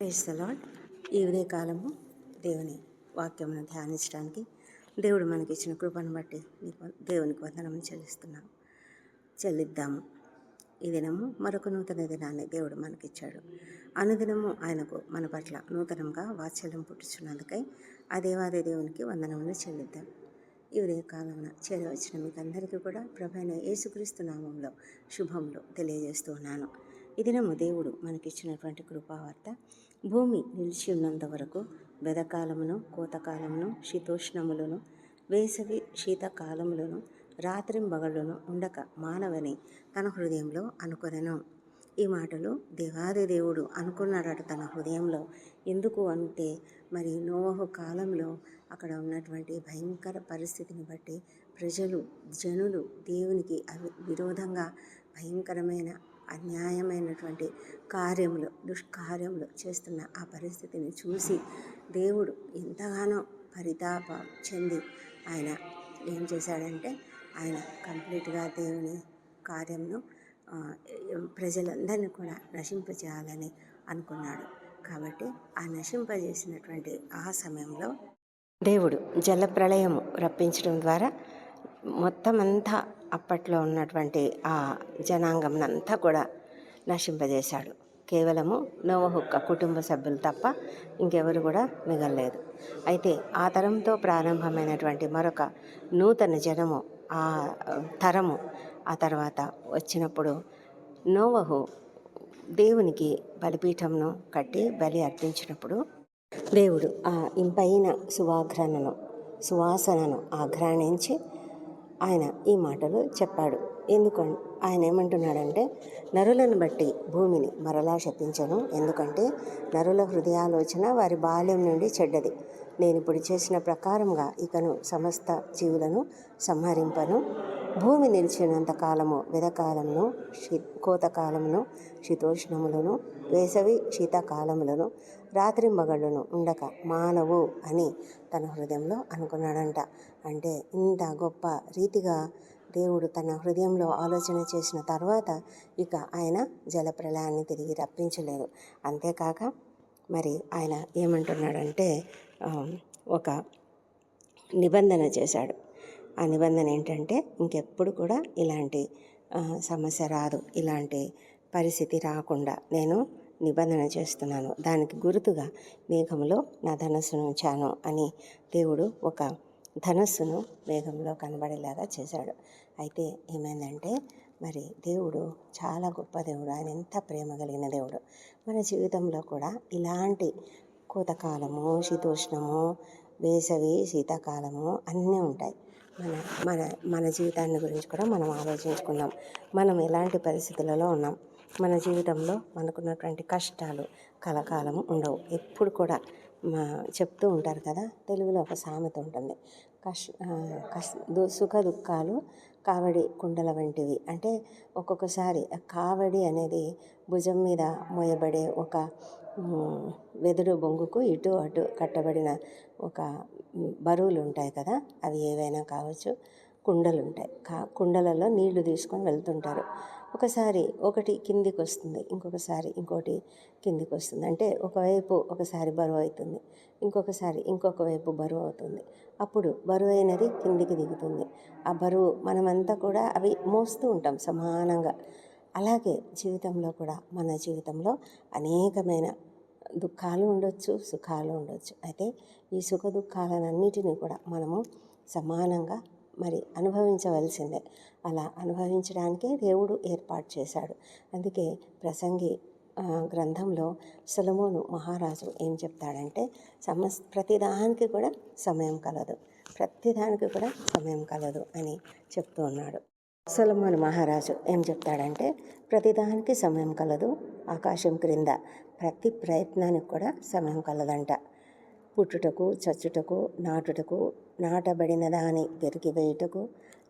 Praise lord ఈ ఉదయకాలము దేవుని వాక్యమును ధ్యానించడానికి దేవుడు మనకి ఇచ్చిన కృపను బట్టి దేవునికి వందనము చెల్లిస్తున్నాం చెల్లిద్దాము. ఈ దినము మరొక నూతన దినాన్ని దేవుడు మనకిచ్చాడు. అనుదినము ఆయనకు మన పట్ల నూతనంగా వాత్సల్యం పుట్టుచున్నందుకై ఆ దేవాదే దేవునికి వందనములు చెల్లిద్దాం. ఈ ఉదయకాలమున చేరవచ్చిన మీకు అందరికీ కూడా ప్రభైన యేసుక్రీస్తు నామంలో శుభములు తెలియజేస్తూ ఉన్నాను. దినము దేవుడు మనకిచ్చినటువంటి కృపావార్త. భూమి నిలిచి ఉన్నంత వరకు బెదకాలమును కోతకాలమును శీతోష్ణములను వేసవి శీతకాలములను రాత్రింబగళ్ళను ఉండక మానవని తన హృదయంలో అనుకొనెను. ఈ మాటలు దేవాది దేవుడు అనుకున్నాడట తన హృదయంలో. ఎందుకు అంటే మరి నోవహు కాలంలో అక్కడ ఉన్నటువంటి భయంకర పరిస్థితిని బట్టి ప్రజలు జనులు దేవునికి అవి విరోధంగా భయంకరమైన అన్యాయమైనటువంటి కార్యములు దుష్కార్యములు చేస్తున్న ఆ పరిస్థితిని చూసి దేవుడు ఎంతగానో పరితాప చెంది ఆయన ఏం చేశాడంటే ఆయన కంప్లీట్గా దేవుని కార్యంను ప్రజలందరినీ కూడా నశింపజేయాలని అనుకున్నాడు. కాబట్టి ఆ నశింపజేసినటువంటి ఆ సమయంలో దేవుడు జలప్రళయము రప్పించడం ద్వారా మొత్తం అంతా అప్పట్లో ఉన్నటువంటి ఆ జనాంగంనంతా కూడా నశింపజేశాడు. కేవలము నోవహుక్క కుటుంబ సభ్యులు తప్ప ఇంకెవరు కూడా మిగలలేదు. అయితే ఆ తరంతో ప్రారంభమైనటువంటి మరొక నూతన జనము ఆ తరము ఆ తర్వాత వచ్చినప్పుడు నోవహు దేవునికి బలిపీఠంను కట్టి బలి అర్పించినప్పుడు దేవుడు ఆ ఇంపైన సువాఘ్రణను సువాసనను ఆఘ్రాణించి ఆయన ఈ మాటలు చెప్పాడు. ఎందుకని ఆయన ఏమంటున్నాడంటే నరులను బట్టి భూమిని మరలా శపించను. ఎందుకంటే నరుల హృదయాలోచన వారి బాల్యం నుండి చెడ్డది. నేను ఇప్పుడు చేసిన ప్రకారంగా ఇకను సమస్త జీవులను సంహరింపను. భూమి నిలిచినంత కాలము వెదకాలమును శీ కోతకాలమును శీతోష్ణములను వేసవి శీతకాలములను రాత్రింబగళ్ళను ఉండక మానవు అని తన హృదయంలో అనుకున్నాడంట. అంటే ఇంత గొప్ప రీతిగా దేవుడు తన హృదయంలో ఆలోచన చేసిన తర్వాత ఇక ఆయన జలప్రలయాన్ని తిరిగి రప్పించలేదు. అంతేకాక మరి ఆయన ఏమంటున్నాడంటే ఒక నిబంధన చేశాడు. ఆ నిబంధన ఏంటంటే ఇంకెప్పుడు కూడా ఇలాంటి సమస్య రాదు. ఇలాంటి పరిస్థితి రాకుండా నేను నిబంధన చేస్తున్నాను. దానికి గుర్తుగా మేఘంలో నా ధనస్సును ఉంచాను అని దేవుడు ఒక ధనస్సును మేఘంలో కనబడేలాగా చేశాడు. అయితే ఏమైందంటే మరి దేవుడు చాలా గొప్ప దేవుడు. ఆయన ఎంత ప్రేమ కలిగిన దేవుడు. మన జీవితంలో కూడా ఇలాంటి కోతకాలము శీతోష్ణము వేసవి శీతాకాలము అన్నీ ఉంటాయి. మన మన మన జీవితాన్ని గురించి కూడా మనం ఆలోచించుకుందాం మనం ఎలాంటి పరిస్థితులలో ఉన్నాం? మన జీవితంలో మనకున్నటువంటి కష్టాలు కలకాలము ఉండవు. ఎప్పుడు కూడా మా చెప్తూ ఉంటారు కదా తెలుగులో ఒక సామెత ఉంటుంది. కష్ కష్ దు- సుఖ దుఃఖాలు కావడి కుండల వంటివి. అంటే ఒక్కొక్కసారి కావడి అనేది భుజం మీద మోయబడే ఒక ఉమ్, వెదురు బొంగుకు ఇటు అటు కట్టబడిన ఒక బరువులు ఉంటాయి కదా అవి ఏవైనా కావచ్చు కుండలు ఉంటాయి. కా కుండలలో నీళ్ళు తీసుకొని వెళ్తుంటారు. ఒకసారి ఒకటి కిందికి వస్తుంది ఇంకొకసారి ఇంకోటి కిందికి వస్తుంది అంటే ఒకవైపు ఒకసారి బరువు అవుతుంది ఇంకొకసారి ఇంకొక వైపు బరువు అవుతుంది. అప్పుడు బరువు అయినది కిందికి దిగుతుంది. ఆ బరువు మనమంతా కూడా అవి మోస్తూ ఉంటాం సమానంగా. అలాగే జీవితంలో కూడా మన జీవితంలో అనేకమైన దుఃఖాలు ఉండొచ్చు సుఖాలు ఉండొచ్చు. అయితే ఈ సుఖ దుఃఖాలన్నిటినీ కూడా మనము సమానంగా మరి అనుభవించవలసిందే. అలా అనుభవించడానికే దేవుడు ఏర్పాటు చేశాడు. అందుకే ప్రసంగి గ్రంథంలో సులమోను మహారాజు ఏం చెప్తాడంటే సమస్ ప్రతిదానికి కూడా సమయం కలదు. ప్రతిదానికి కూడా సమయం కలదు అని చెప్తూ ఉన్నాడు. సొలమోను మహారాజు ఏం చెప్తాడంటే ప్రతిదానికి సమయం కలదు ఆకాశం క్రింద ప్రతి ప్రయత్నానికి కూడా సమయం కలదంట. పుట్టుటకు చచ్చుటకు నాటుటకు నాటబడిన దాని పెరిగివేయుటకు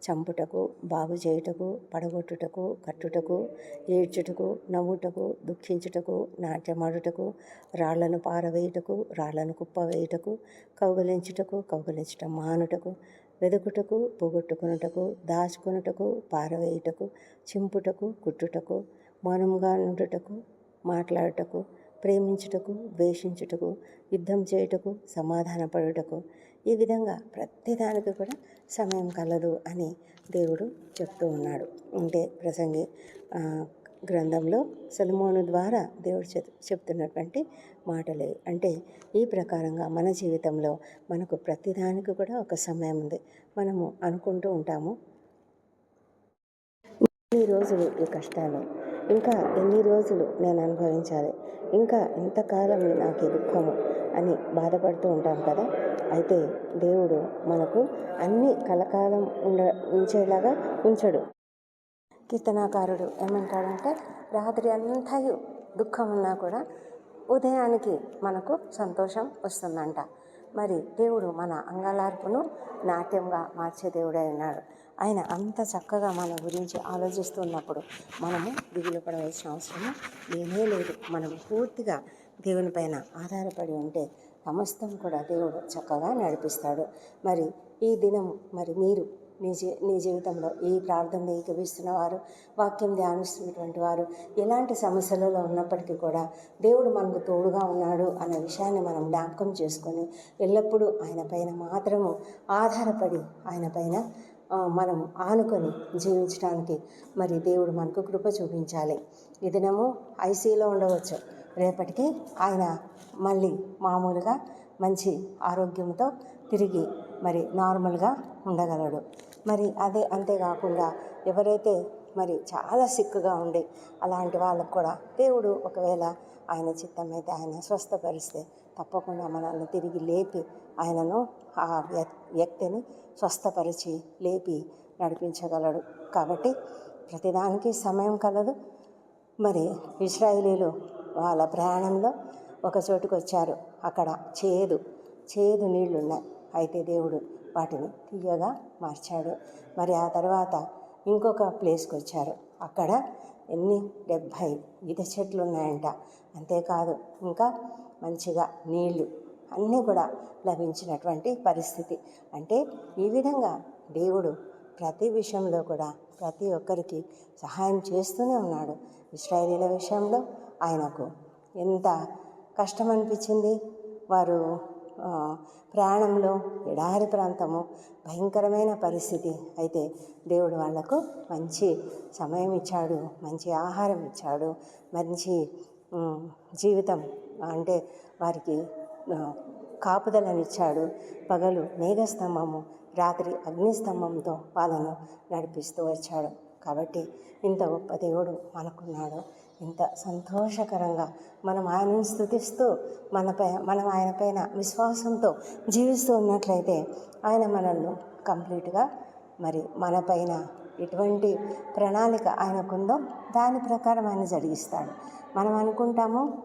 చంపుటకు బాగు చేయుటకు పడగొట్టుటకు కట్టుటకు ఏడ్చుటకు నవ్వుటకు దుఃఖించుటకు నాట్యమాడుటకు రాళ్ళను పారవేయుటకు రాళ్ళను కుప్పవేయుటకు కౌగలించుటకు కౌగలించటం మానుటకు వెదుకుటకు పోగొట్టుకునుటకు దాచుకునుటకు పారవేయుటకు చింపుటకు కుట్టుటకు మౌనంగా నుండుటకు మాట్లాడుటకు ప్రేమించుటకు ద్వేషించుటకు యుద్ధం చేయుటకు సమాధానపడుటకు ఈ విధంగా ప్రతిదానికి కూడా సమయం కలదు అని దేవుడు చెప్తూ ఉన్నాడు. అంటే ప్రసంగి గ్రంథంలో సొలొమోను ద్వారా దేవుడు చెప్ చెప్తున్నటువంటి మాటలే. అంటే ఈ ప్రకారంగా మన జీవితంలో మనకు ప్రతిదానికి కూడా ఒక సమయం ఉంది. మనము అనుకుంటూ ఉంటాము. ఈ రోజు ఈ కష్టాలు ఇంకా ఎన్ని రోజులు నేను అనుభవించాలి? ఇంకా ఎంతకాలం నాకు దుఃఖము అని బాధపడుతూ ఉంటాం కదా? అయితే దేవుడు మనకు అన్ని కలకాలం ఉండ ఉంచేలాగా ఉంచడు. కీర్తనాకారుడు ఏమంటాడంటే రాత్రి అంతయు దుఃఖం ఉన్నా కూడా ఉదయానికి మనకు సంతోషం వస్తుందంట. మరి దేవుడు మన అంగలార్పును నాట్యంగా మార్చే దేవుడై ఉన్నాడు. ఆయన అంత చక్కగా మన గురించి ఆలోచిస్తున్నప్పుడు మనము దిగులు పడవలసిన అవసరం లేనే లేదు. మనం పూర్తిగా దేవుని పైన ఆధారపడి ఉంటే సమస్తం కూడా దేవుడు చక్కగా నడిపిస్తాడు. మరి ఈ దినం మరి మీరు నీ జీ నీ జీవితంలో ఈ ప్రార్థన ఏకీవిస్తున్న వారు వాక్యం ధ్యానిస్తున్నటువంటి వారు ఎలాంటి సమస్యలలో ఉన్నప్పటికీ కూడా దేవుడు మనకు తోడుగా ఉన్నాడు అనే విషయాన్ని మనం జ్ఞాపకం చేసుకొని ఎల్లప్పుడూ ఆయన పైన మాత్రము ఆధారపడి ఆయన పైన మనం ఆనుకొని జీవించడానికి మరి దేవుడు మనకు కృప చూపించాలి. ఈ దినము ఐసీలో ఉండవచ్చు. రేపటికి ఆయన మళ్ళీ మామూలుగా మంచి ఆరోగ్యంతో తిరిగి మరి నార్మల్గా ఉండగలడు. మరి అదే అంతేకాకుండా ఎవరైతే మరి చాలా సిక్కుగా ఉండి అలాంటి వాళ్ళకు కూడా దేవుడు ఒకవేళ ఆయన చిత్తం అయితే ఆయన స్వస్థపరిస్తే తప్పకుండా మనల్ని తిరిగి లేపి ఆయనను ఆ వ్యక్తిని స్వస్థపరిచి లేపి నడిపించగలడు. కాబట్టి ప్రతిదానికి సమయం కలదు. మరి ఇస్రాయేలీలు వాళ్ళ ప్రయాణంలో ఒక చోటుకు వచ్చారు అక్కడ చేదు చేదు నీళ్ళు ఉన్నాయి అయితే దేవుడు వాటిని తీయగా మార్చాడు. మరి ఆ తర్వాత ఇంకొక ప్లేస్కి వచ్చారు అక్కడ ఎన్ని? డెబ్భై. ఈత చెట్లు ఉన్నాయంట అంతేకాదు ఇంకా మంచిగా నీళ్ళు అన్నీ కూడా లభించినటువంటి పరిస్థితి. అంటే ఈ విధంగా దేవుడు ప్రతి విషయంలో కూడా ప్రతి ఒక్కరికి సహాయం చేస్తూనే ఉన్నాడు. ఇస్రాయేలీల విషయంలో ఆయనకు ఎంత కష్టం అనిపించింది వారు ప్రయాణంలో ఎడారి ప్రాంతము భయంకరమైన పరిస్థితి. అయితే దేవుడు వాళ్ళకు మంచి సమయం ఇచ్చాడు మంచి ఆహారం ఇచ్చాడు మంచి జీవితం అంటే వారికి కాపుదలనిచ్చాడు. పగలు మేఘస్తంభము రాత్రి అగ్నిస్తంభంతో వాళ్ళను నడిపిస్తూ వచ్చాడు. కాబట్టి ఇంత గొప్ప దేవుడు మనకున్నాడు. ఇంత సంతోషకరంగా మనం ఆయనను స్థుతిస్తూ మనపై మనం ఆయన పైన విశ్వాసంతో జీవిస్తూ ఉన్నట్లయితే ఆయన మనల్ని కంప్లీట్గా మరి మనపైన ఎటువంటి ప్రణాళిక ఆయనకుందో దాని ప్రకారం ఆయన జరిగిస్తాడు. మనం అనుకుంటాము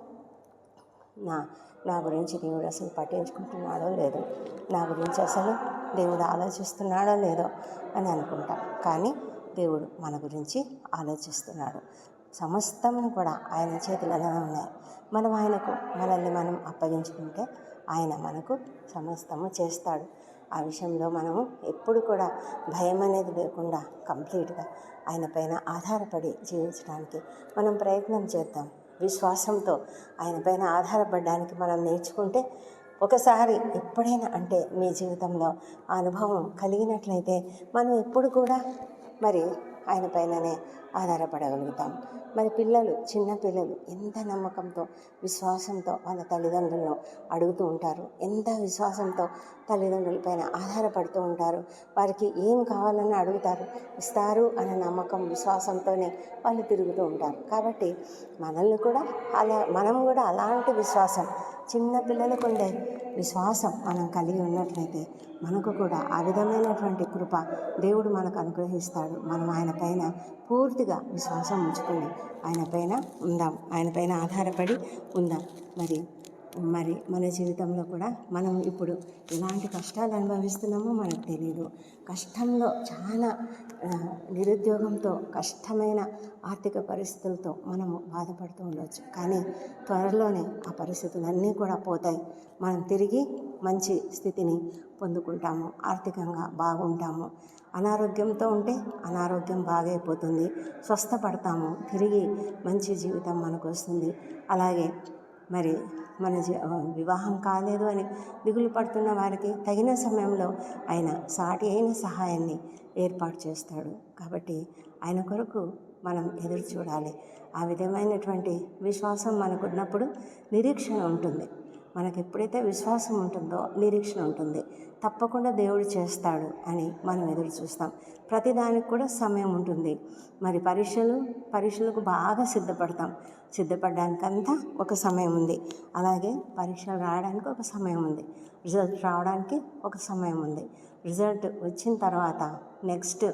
నా నా గురించి దేవుడు అసలు పట్టించుకుంటున్నాడో లేదో నా గురించి అసలు దేవుడు ఆలోచిస్తున్నాడో లేదో అని అనుకుంటాం. కానీ దేవుడు మన గురించి ఆలోచిస్తున్నాడు. సమస్తము కూడా ఆయన చేతులలోనే ఉన్నాయి. మనం ఆయనకు మనల్ని మనం అప్పగించుకుంటే ఆయన మనకు సమస్తము చేస్తాడు. ఆ విషయంలో మనము ఎప్పుడు కూడా భయం అనేది లేకుండా కంప్లీట్గా ఆయన పైన ఆధారపడి జీవించడానికి మనం ప్రయత్నం చేద్దాం. విశ్వాసంతో ఆయన పైన ఆధారపడడానికి మనం నేర్చుకుంటే ఒకసారి ఎప్పుడైనా అంటే మీ జీవితంలో ఆ అనుభవం కలిగినట్లయితే మనం ఎప్పుడు కూడా మరి ఆయన పైననే ఆధారపడగలుగుతాం. మరి పిల్లలు చిన్న పిల్లలు ఎంత నమ్మకంతో విశ్వాసంతో వాళ్ళ తల్లిదండ్రులను అడుగుతూ ఉంటారు? ఎంత విశ్వాసంతో తల్లిదండ్రులపైన ఆధారపడుతూ ఉంటారు? వారికి ఏం కావాలని అడుగుతారు? ఇస్తారు అనే నమ్మకం విశ్వాసంతోనే వాళ్ళు తిరుగుతూ ఉంటారు. కాబట్టి మనల్ని కూడా అలా మనం కూడా అలాంటి విశ్వాసం చిన్న పిల్లలకు ఉండే విశ్వాసం మనం కలిగి ఉన్నట్లయితే మనకు కూడా ఆ విధమైనటువంటి కృప దేవుడు మనకు అనుగ్రహిస్తాడు. మనం ఆయన పైన పూర్తి పూర్తిగా విశ్వాసం ఉంచుకొని ఆయన పైన ఉందాం. ఆయన పైన ఆధారపడి ఉందాం. మరి మరి మన జీవితంలో కూడా మనం ఇప్పుడు ఎలాంటి కష్టాలు అనుభవిస్తున్నామో మనకు తెలియదు కష్టంలో చాలా నిరుద్యోగంతో కష్టమైన ఆర్థిక పరిస్థితులతో మనము బాధపడుతూ ఉండవచ్చు కానీ త్వరలోనే ఆ పరిస్థితులన్నీ కూడా పోతాయి. మనం తిరిగి మంచి స్థితిని పొందుకుంటాము. ఆర్థికంగా బాగుంటాము. అనారోగ్యంతో ఉంటే అనారోగ్యం బాగైపోతుంది. స్వస్థపడతాము. తిరిగి మంచి జీవితం మనకు వస్తుంది అలాగే మరి మన జీ- వివాహం కాలేదు అని దిగులు పడుతున్న వారికి తగిన సమయంలో ఆయన సాటి అయిన సహాయాన్ని ఏర్పాటు చేస్తాడు. కాబట్టి ఆయన కొరకు మనం ఎదురు చూడాలి. ఆ విధమైనటువంటి విశ్వాసం మనకున్నప్పుడు నిరీక్షణ ఉంటుంది. మనకు ఎప్పుడైతే విశ్వాసం ఉంటుందో నిరీక్షణ ఉంటుంది తప్పకుండా దేవుడు చేస్తాడు అని మనం ఎదురు చూస్తాం. ప్రతిదానికి కూడా సమయం ఉంటుంది. మరి పరీక్షలు పరీక్షలకు బాగా సిద్ధపడతాం. సిద్ధపడడానికంతా ఒక సమయం ఉంది. అలాగే పరీక్షలు రాయడానికి ఒక సమయం ఉంది. రిజల్ట్ రావడానికి ఒక సమయం ఉంది. రిజల్ట్ వచ్చిన తర్వాత నెక్స్ట్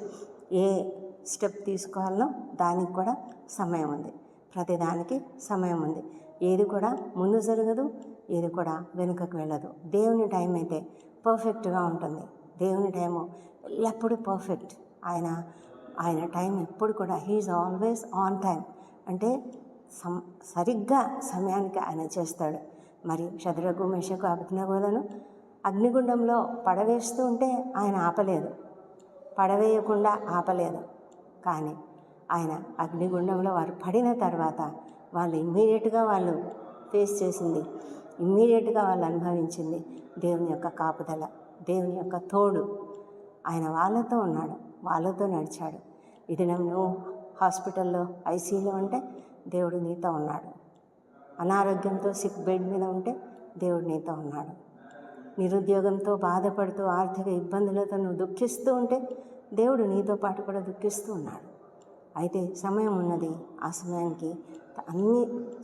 ఏ స్టెప్ తీసుకోవాలో దానికి కూడా సమయం ఉంది. ప్రతిదానికి సమయం ఉంది. ఏది కూడా ముందు జరగదు ఇది కూడా వెనుకకు వెళ్ళదు. దేవుని టైం అయితే పర్ఫెక్ట్గా ఉంటుంది. దేవుని టైము ఎల్లప్పుడూ పర్ఫెక్ట్. ఆయన ఆయన టైం ఎప్పుడు కూడా హీఈస్ ఆల్వేస్ ఆన్ టైం. అంటే సం సరిగ్గా సమయానికి ఆయన చేస్తాడు. మరి శత్రుఘు మేషకు అభిజ్ఞలను అగ్నిగుండంలో పడవేస్తూ ఉంటే ఆయన ఆపలేదు. పడవేయకుండా ఆపలేదు. కానీ ఆయన అగ్నిగుండంలో వారు పడిన తర్వాత వాళ్ళు ఇమ్మీడియట్గా వాళ్ళు ఫేస్ చేసింది ఇమ్మీడియట్గా వాళ్ళు అనుభవించింది దేవుని యొక్క కాపుదల దేవుని యొక్క తోడు. ఆయన వాళ్ళతో ఉన్నాడు వాళ్ళతో నడిచాడు. ఇది నువ్వు హాస్పిటల్లో ఐసీలో ఉంటే దేవుడు నీతో ఉన్నాడు. అనారోగ్యంతో సిక్ బెడ్ మీద ఉంటే దేవుడు నీతో ఉన్నాడు. నిరుద్యోగంతో బాధపడుతూ ఆర్థిక ఇబ్బందులతో నువ్వు దుఃఖిస్తూ ఉంటే దేవుడు నీతో పాటు కూడా దుఃఖిస్తూ ఉన్నాడు. అయితే సమయం ఉన్నది ఆ సమయానికి అన్నీ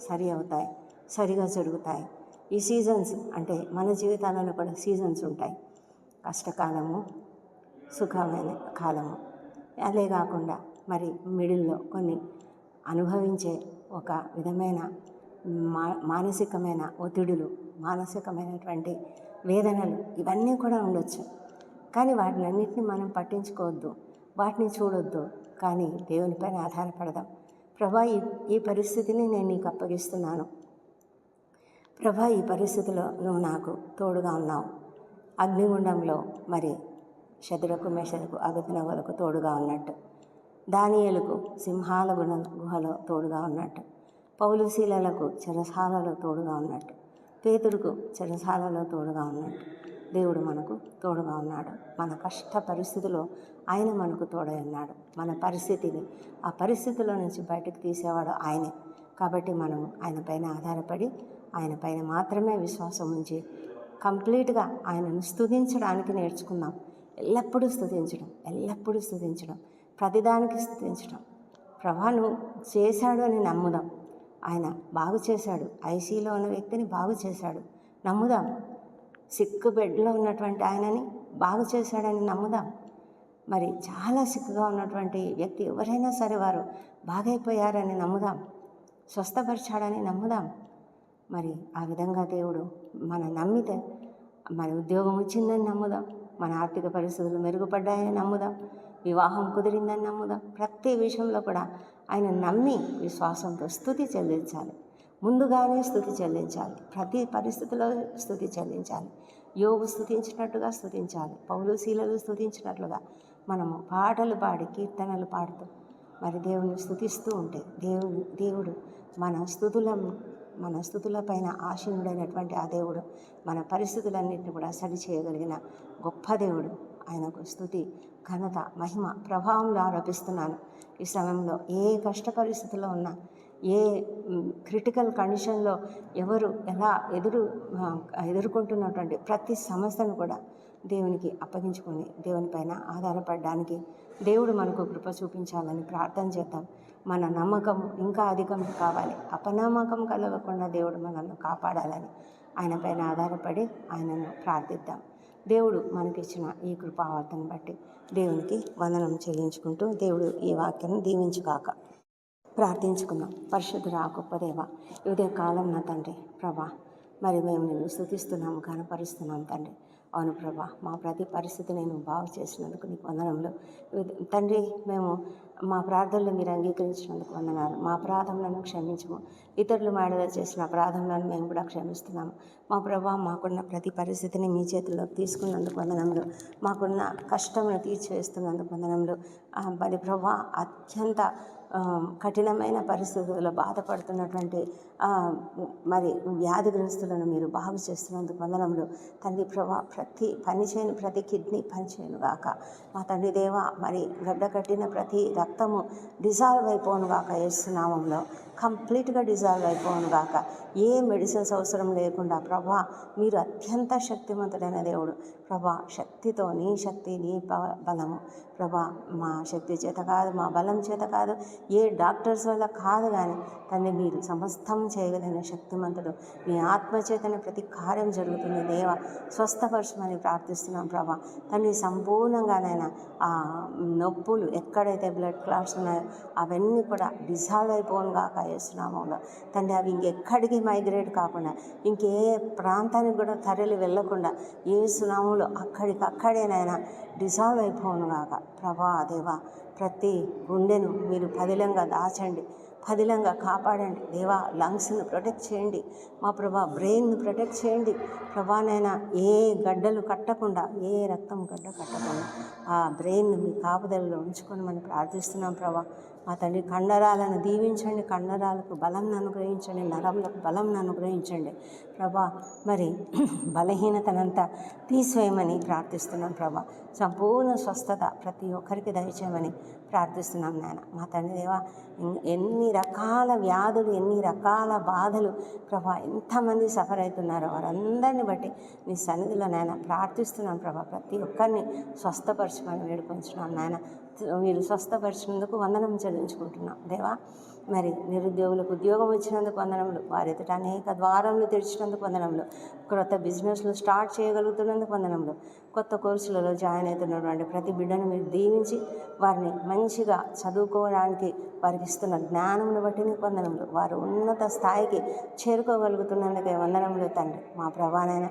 సరి అవుతాయి సరిగా జరుగుతాయి. ఈ సీజన్స్ అంటే మన జీవితాలలో కూడా సీజన్స్ ఉంటాయి. కష్టకాలము సుఖమైన కాలము. అదే కాకుండా మరి మిడిల్లో కొన్ని అనుభవించే ఒక విధమైన మా మానసికమైన ఒత్తిడులు మానసికమైనటువంటి వేదనలు ఇవన్నీ కూడా ఉండొచ్చు. కానీ వాటిని అన్నింటినీ మనం పట్టించుకోవద్దు. వాటిని చూడొద్దు. కానీ దేవునిపైన ఆధారపడదాం. ప్రభా ఈ ఈ పరిస్థితిని నేను నీకు అప్పగిస్తున్నాను. ప్రభా ఈ పరిస్థితిలో నువ్వు నాకు తోడుగా ఉన్నావు. అగ్నిగుండంలో మరి శతురకు మెషలకు అగతినవలకు తోడుగా ఉన్నట్టు. దానియలకు సింహాల గుణ గుహలో తోడుగా ఉన్నట్టు. పౌలుశీలలకు చెరసాలలో తోడుగా ఉన్నట్టు. పేతుడుకు చెరసాలలో తోడుగా ఉన్నట్టు. దేవుడు మనకు తోడుగా ఉన్నాడు. మన కష్ట పరిస్థితిలో ఆయన మనకు తోడై ఉన్నాడు. మన పరిస్థితిని ఆ పరిస్థితిలో నుంచి బయటకు తీసేవాడు ఆయనే. కాబట్టి మనం ఆయన పైన ఆధారపడి ఆయన పైన మాత్రమే విశ్వాసం ఉంచి కంప్లీట్గా ఆయనను స్థుతించడానికి నేర్చుకుందాం. ఎల్లప్పుడూ స్థుతించడం ఎల్లప్పుడూ స్థుతించడం ప్రతిదానికి స్థుతించడం ప్రభాను చేశాడు అని నమ్ముదాం. ఆయన బాగు చేశాడు. ఐసీలో ఉన్న వ్యక్తిని బాగు చేశాడు. నమ్ముదాం. సిక్కు బెడ్లో ఉన్నటువంటి ఆయనని బాగు చేశాడని నమ్ముదాం. మరి చాలా సిక్కుగా ఉన్నటువంటి వ్యక్తి ఎవరైనా సరే వారు బాగైపోయారని నమ్ముదాం. స్వస్థపరిచాడని నమ్ముదాం. మరి ఆ విధంగా దేవుడు మన నమ్మితే మన ఉద్యోగం వచ్చిందని నమ్ముదాం మన ఆర్థిక పరిస్థితులు మెరుగుపడ్డాయని నమ్ముదాం వివాహం కుదిరిందని నమ్ముదాం. ప్రతి విషయంలో కూడా ఆయన నమ్మి విశ్వాసంతో స్థుతి చెల్లించాలి. ముందుగానే స్థుతి చెల్లించాలి. ప్రతి పరిస్థితిలో స్థుతి చెల్లించాలి. యోగు స్థుతించినట్టుగా స్థుతించాలి. పౌలు శీలలు స్థుతించినట్లుగా మనము పాటలు పాడి కీర్తనలు పాడుతూ మరి దేవుని స్థుతిస్తూ ఉంటే దేవుడు దేవుడు మన స్థుతులను మన స్థుతులపైన ఆశీనుడైనటువంటి ఆ దేవుడు మన పరిస్థితులన్నింటినీ కూడా సరి చేయగలిగిన గొప్ప దేవుడు. ఆయనకు స్థుతి ఘనత మహిమ ప్రభావంలో ఆరోపిస్తున్నాను. ఈ సమయంలో ఏ కష్ట పరిస్థితిలో ఉన్నా ఏ క్రిటికల్ కండిషన్లో ఎవరు ఎలా ఎదురు ఎదుర్కొంటున్నటువంటి ప్రతి సమస్యను కూడా దేవునికి అప్పగించుకొని దేవునిపైన ఆధారపడడానికి దేవుడు మనకు కృప చూపించాలని ప్రార్థన చేద్దాం. మన నమ్మకం ఇంకా అధికం కావాలి. అపనమ్మకం కలగకుండా దేవుడు మనల్ని కాపాడాలని ఆయన పైన ఆధారపడి ఆయనను ప్రార్థిద్దాం. దేవుడు మనకిచ్చిన ఈ కృపావార్తను బట్టి దేవునికి వందనం చెల్లించుకుంటూ దేవుడు ఈ వాక్యాన్ని దీవించుగాక. ప్రార్థించుకుందాం. పరిశుద్ధురా గొప్ప దేవ ఇదే కాలం నా తండ్రి ప్రభా మరి మేము నిన్ను స్థుతిస్తున్నాము కనపరుస్తున్నాం తండ్రి. అవును ప్రభా మా ప్రతి పరిస్థితి నేను బాగు చేసినందుకు నీకు వందనంలో తండ్రి మేము మా ప్రార్థనలు మీరు అంగీకరించినందుకు వందనాలు. మా ప్రార్థనలను క్షమించము. ఇతరులు మాడలో చేసిన ప్రార్థనలను మేము కూడా క్షమిస్తున్నాము. మా ప్రభా మాకున్న ప్రతి పరిస్థితిని మీ చేతుల్లోకి తీసుకున్నందుకు వందనములు. మాకున్న కష్టమును తీర్చివేస్తున్నందుకు వందనములు. మరి ప్రభా అత్యంత కఠినమైన పరిస్థితుల్లో బాధపడుతున్నటువంటి మరి వ్యాధిగ్రస్తులను మీరు బాగు చేస్తున్నందుకు వందనములు. తండ్రి ప్రభా ప్రతి పనిచేయని ప్రతి కిడ్నీ పనిచేయను గాక. మా తండ్రి దేవ మరి గడ్డ కట్టిన ప్రతి రక్తము డిజాల్వ్ అయిపోను గాక ఏసునామంలో కంప్లీట్గా డిజాల్వ్ అయిపోను గాక. ఏ మెడిసిన్స్ అవసరం లేకుండా ప్రభా మీరు అత్యంత శక్తివంతుడైన దేవుడు. ప్రభా శక్తితో నీ శక్తి నీ బ- బలము. ప్రభా మా శక్తి చేత కాదు మా బలం చేత కాదు ఏ డాక్టర్స్ వల్ల కాదు కానీ తన్ని మీరు సమస్తం చేయగలిగిన శక్తిమంతుడు. మీ ఆత్మచేతన ప్రతి కార్యం జరుగుతుంది దేవ. స్వస్థపరచమని ప్రార్థిస్తున్నాం ప్రభా. తండ్రి సంపూర్ణంగానైనా ఆ నొప్పులు ఎక్కడైతే బ్లడ్ క్లాట్స్ ఉన్నాయో అవన్నీ కూడా డిజాల్వ్ అయిపోను కాక ఏసునామంలో తండ్రి అవి ఇంకెక్కడికి మైగ్రేట్ కాకుండా ఇంకే ప్రాంతానికి కూడా తరలి వెళ్ళకుండా ఏ అక్కడికి అక్కడేనైనా డిజాల్వ్ అయిపోను కాక ప్రభా దేవా ప్రతి గుండెను మీరు పదిలంగా దాచండి. పదిలంగా కాపాడండి. దేవా లంగ్స్ని ప్రొటెక్ట్ చేయండి. మా ప్రభా బ్రెయిన్ను ప్రొటెక్ట్ చేయండి. ప్రభానైనా ఏ గడ్డలు కట్టకుండా ఏ రక్తం గడ్డ కట్టకుండా ఆ బ్రెయిన్ మీ కాపుదలలో ఉంచుకొని మనం ప్రార్థిస్తున్నాం ప్రభా. మా తండ్రి కండరాలను దీవించండి కండరాలకు బలం అనుగ్రహించండి నరములకు బలం అనుగ్రహించండి. ప్రభా మరి బలహీనతనంతా తీసివేయమని ప్రార్థిస్తున్నాం ప్రభా. సంపూర్ణ స్వస్థత ప్రతి ఒక్కరికి దయచేయమని ప్రార్థిస్తున్నాం నాయన. మా తండ్రి దేవ ఎన్ని రకాల వ్యాధులు ఎన్ని రకాల బాధలు ప్రభా ఎంతమంది సఫర్ అవుతున్నారో వారందరిని బట్టి నీ సన్నిధిలో నాయన ప్రార్థిస్తున్నాం ప్రభా. ప్రతి ఒక్కరిని స్వస్థపరచమని వేడుకొంచున్నాం నాయన. మీరు స్వస్థపరిచినందుకు వందనం చెల్లించుకుంటున్నాం. దేవా మరి నిరుద్యోగులకు ఉద్యోగం ఇచ్చినందుకు వందనములు వారి ఎదుట అనేక ద్వారములు తెరిచినందుకు వందనములు క్రొత్త బిజినెస్లు స్టార్ట్ చేయగలుగుతున్నందుకు వందనములు. కొత్త కోర్సులలో జాయిన్ అవుతున్నటువంటి ప్రతి బిడ్డను మీరు దీవించి వారిని మంచిగా చదువుకోవడానికి వారికి ఇస్తున్న జ్ఞానమును బట్టి నీకు వందనములు. వారు ఉన్నత స్థాయికి చేరుకోగలుగుతున్నందుకే వందనములు తండ్రి. మా ప్రభానైనా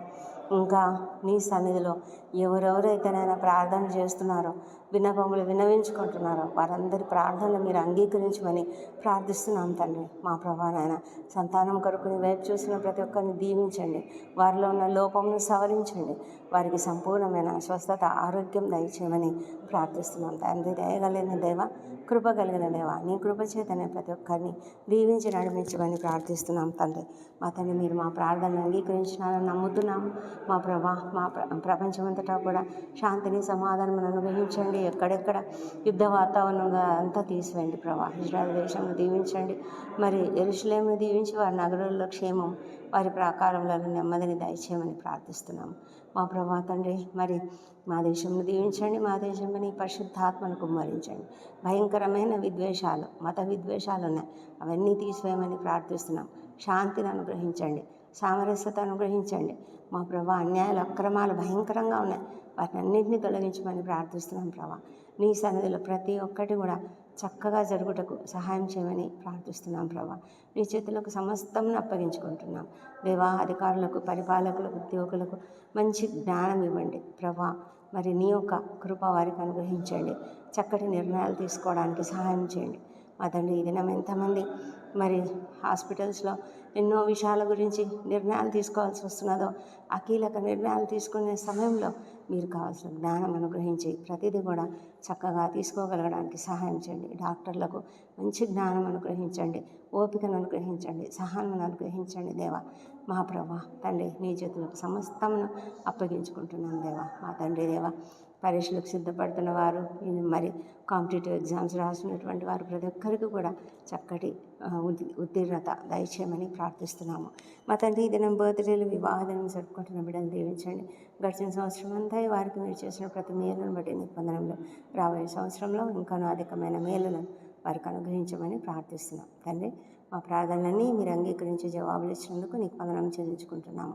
ఇంకా నీ సన్నిధిలో ఎవరెవరైతేనైనా ప్రార్థన చేస్తున్నారో విన్నపములు విన్నవించుకుంటున్నారో వారందరి ప్రార్థనలు మీరు అంగీకరించమని ప్రార్థిస్తున్నాం తండ్రి. మా ప్రభానైనా సంతానం కొరకు నీ వైపు చూసిన ప్రతి ఒక్కరిని దీవించండి. వారిలో ఉన్న లోపమును సవరించండి. వారికి సంపూర్ణమైన స్వస్థత ఆరోగ్యం దయచేయమని ప్రార్థిస్తున్నాం. తండ్రి దయగలిగిన దేవ కృప కలిగిన దేవ నీ కృప చేతనే ప్రతి ఒక్కరిని దీవించి నడిపించమని ప్రార్థిస్తున్నాం తండ్రి. మా తండ్రి మీరు మా ప్రార్థన అంగీకరించినారని నమ్ముతున్నాము. మా ప్రభా మా ప్ర ప్రపంచమంతటా కూడా శాంతిని సమాధానం అనుగ్రహించండి ఎక్కడెక్కడ యుద్ధ వాతావరణంగా అంతా తీసివేయండి ప్రభా. ఇజ్రాయల్ దేశంలో దీవించండి. మరి ఎరుషులేమును దీవించి వారి నగరంలో క్షేమం వారి ప్రాకారంలో నెమ్మదిని దయచేయమని ప్రార్థిస్తున్నాము. మా ప్రభా తండ్రి మరి మా దేశంను దీవించండి మా దేశంలో నీ పరిశుద్ధాత్మను కుమ్మరించండి. భయంకరమైన విద్వేషాలు మత విద్వేషాలు ఉన్నాయి. అవన్నీ తీసివేయమని ప్రార్థిస్తున్నాం. శాంతిని అనుగ్రహించండి సామరస్యత అనుగ్రహించండి. మా ప్రభా అన్యాయాలు అక్రమాలు భయంకరంగా ఉన్నాయి. వాటిని అన్నింటినీ తొలగించమని ప్రార్థిస్తున్నాం ప్రభా. నీ సన్నిధిలో ప్రతి ఒక్కటి కూడా చక్కగా జరుగుటకు సహాయం చేయమని ప్రార్థిస్తున్నాం ప్రభా. నీ చేతులకు సమస్తం అప్పగించుకుంటున్నాం. దేవా అధికారులకు పరిపాలకులకు ఉద్యోగులకు మంచి జ్ఞానం ఇవ్వండి ప్రభా. మరి నీ యొక్క కృప వారికి అనుగ్రహించండి. చక్కటి నిర్ణయాలు తీసుకోవడానికి సహాయం చేయండి. మా తండ్రి ఈ దినం ఎంతమంది మరి హాస్పిటల్స్లో ఎన్నో విషయాల గురించి నిర్ణయాలు తీసుకోవాల్సి వస్తున్నదో ఆ కీలక నిర్ణయాలు తీసుకునే సమయంలో మీరు కావాల్సిన జ్ఞానం అనుగ్రహించి ప్రతిదీ కూడా చక్కగా తీసుకోగలగడానికి సహాయం చేయండి. డాక్టర్లకు మంచి జ్ఞానం అనుగ్రహించండి. ఓపికను అనుగ్రహించండి. సహనం అనుగ్రహించండి దేవా. మా ప్రభా తండ్రి నీ చేతులకు సమస్తమును అప్పగించుకుంటున్నాను దేవా. మా తండ్రి దేవా పరీక్షలకు సిద్ధపడుతున్న వారు మరి కాంపిటేటివ్ ఎగ్జామ్స్ రాసినటువంటి వారు ప్రతి ఒక్కరికి కూడా చక్కటి ఉత్తీర్ణత దయచేయమని ప్రార్థిస్తున్నాము. మా తండ్రి దినం బర్త్డేలు వివాహ దినం జరుపుకుంటున్న బిడ్డలు దీవించండి. గడిచిన సంవత్సరం అంతా వారికి మీరు చేసిన ప్రతి మేలును బట్టి నీ రాబోయే సంవత్సరంలో ఇంకా అధికమైన మేలులను వారికి అనుగ్రహించమని ప్రార్థిస్తున్నాం. తండ్రి మా ప్రార్థనలన్నీ మీరు అంగీకరించి జవాబులు ఇచ్చినందుకు నీకు వందనం చెల్లించుకుంటున్నాము.